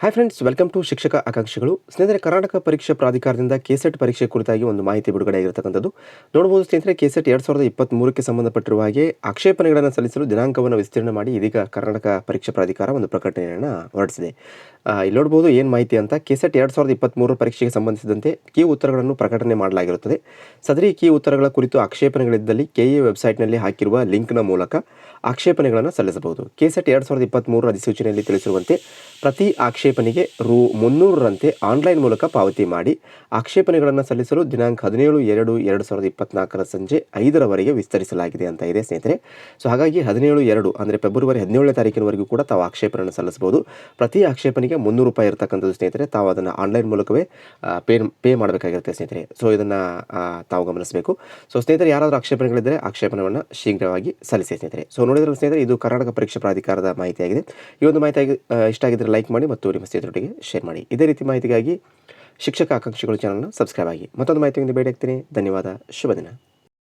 Hi friends welcome to ಶಿಕ್ಷಕ ಆಕಾಂಕ್ಷಿಗಳು. ಸ್ನೇಹಿತರೆ, ಕರ್ನಾಟಕ ಪರೀಕ್ಷಾ ಪ್ರಾಧಿಕಾರದಿಂದ ಕೆಸೆಟ್ ಪರೀಕ್ಷೆ ಕುರಿತಾಗಿ ಒಂದು ಮಾಹಿತಿ ಬಿಡುಗಡೆ ಆಗಿರತಕ್ಕಂಥದ್ದು. ನೋಡಬಹುದು ಸ್ನೇಹಿತರೆ, ಕೆಸೆಟ್ ಎರಡು ಸಾವಿರದ ಇಪ್ಪತ್ತ್ಮೂರಕ್ಕೆ ಸಂಬಂಧಪಟ್ಟಿರುವ ಹಾಗೆ ಆಕ್ಷೇಪಣೆಗಳನ್ನು ಸಲ್ಲಿಸಲು ದಿನಾಂಕವನ್ನು ವಿಸ್ತೀರ್ಣ ಮಾಡಿ ಇದೀಗ ಕರ್ನಾಟಕ ಪರೀಕ್ಷಾ ಪ್ರಾಧಿಕಾರ ಒಂದು ಪ್ರಕಟಣೆಯನ್ನು ಹೊರಡಿಸಿದೆ ಇಲ್ಲಿ ನೋಡ್ಬೋದು ಏನು ಮಾಹಿತಿ ಅಂತ. ಕೆಸೆಟ್ ಎರಡು ಸಾವಿರದ ಇಪ್ಪತ್ತ್ಮೂರರ ಪರೀಕ್ಷೆಗೆ ಸಂಬಂಧಿಸಿದಂತೆ ಕೀ ಉತ್ತರಗಳನ್ನು ಪ್ರಕಟಣೆ ಮಾಡಲಾಗಿರುತ್ತದೆ. ಸದರಿ ಕೀ ಉತ್ತರಗಳ ಕುರಿತು ಆಕ್ಷೇಪಣೆಗಳಿದ್ದಲ್ಲಿ ಕೆಎ ವೆಬ್ಸೈಟ್ನಲ್ಲಿ ಹಾಕಿರುವ ಲಿಂಕ್ನ ಮೂಲಕ ಆಕ್ಷೇಪಣೆಗಳನ್ನು ಸಲ್ಲಿಸಬಹುದು. ಕೆಸೆಟ್ ಎರಡು ಸಾವಿರದ ಇಪ್ಪತ್ತ್ಮೂರರ ಅಧಿಸೂಚನೆಯಲ್ಲಿ ತಿಳಿಸಿರುವಂತೆ ಪ್ರತಿ ಆಕ್ಷೇಪಣೆಗೆ ರು ಮುನ್ನೂರರಂತೆ ಆನ್ಲೈನ್ ಮೂಲಕ ಪಾವತಿ ಮಾಡಿ. ಆಕ್ಷೇಪಣೆಗಳನ್ನು ಸಲ್ಲಿಸಲು ದಿನಾಂಕ ಹದಿನೇಳು ಎರಡು ಎರಡು ಸಾವಿರದ ಇಪ್ಪತ್ನಾಲ್ಕರ ಸಂಜೆ ಐದರವರೆಗೆ ವಿಸ್ತರಿಸಲಾಗಿದೆ ಅಂತ ಇದೆ ಸ್ನೇಹಿತರೆ. ಸೊ ಹಾಗಾಗಿ ಹದಿನೇಳು ಎರಡು ಅಂದರೆ ಫೆಬ್ರವರಿ ಹದಿನೇಳನೇ ತಾರೀಕಿನವರೆಗೂ ಕೂಡ ತಾವು ಆಕ್ಷೇಪಣೆಯನ್ನು ಸಲ್ಲಿಸಬಹುದು. ಪ್ರತಿ ಆಕ್ಷೇಪಣೆಗೆ ಮುನ್ನೂರು ರೂಪಾಯಿ ಇರತಕ್ಕಂಥದ್ದು ಸ್ನೇಹಿತರೆ ತಾವು ಅದನ್ನು ಆನ್ಲೈನ್ ಮೂಲಕವೇ ಪೇ ಪೇ ಮಾಡಬೇಕಾಗಿರುತ್ತೆ ಸ್ನೇಹಿತರೆ. ಸೊ ಇದನ್ನು ತಾವು ಗಮನಿಸಬೇಕು. ಸೊ ಸ್ನೇಹಿತರೆ ಯಾರಾದರೂ ಆಕ್ಷೇಪಣೆಗಳಿದ್ದರೆ ಆಕ್ಷೇಪಣೆಯನ್ನು ಶೀಘ್ರವಾಗಿ ಸಲ್ಲಿಸಿ ಸ್ನೇಹಿತರೆ. ಸೊ ನೋಡಿದ್ರೆ ಸ್ನೇಹಿತರೆ ಇದು ಕರ್ನಾಟಕ ಪರೀಕ್ಷಾ ಪ್ರಾಧಿಕಾರದ ಮಾಹಿತಿಯಾಗಿದೆ. ಈ ಒಂದು ಮಾಹಿತಿ ಇಷ್ಟ ಆ, ಲೈಕ್ ಮಾಡಿ ಮತ್ತು ನಿಮ್ಮ ಸ್ನೇಹಿತರೊಟ್ಟಿಗೆ ಶೇರ್ ಮಾಡಿ. ಇದೇ ರೀತಿ ಮಾಹಿತಿಗಾಗಿ ಶಿಕ್ಷಕ ಆಕಾಂಕ್ಷಿಗಳು ಚಾನಲ್ನ ಸಬ್ಸ್ಕ್ರೈಬ್ ಆಗಿ. ಮತ್ತೊಂದು ಮಾಹಿತಿಯಿಂದ ಭೇಟಿ ಆಗ್ತೀನಿ ಧನ್ಯವಾದ. ಶುಭ ದಿನ.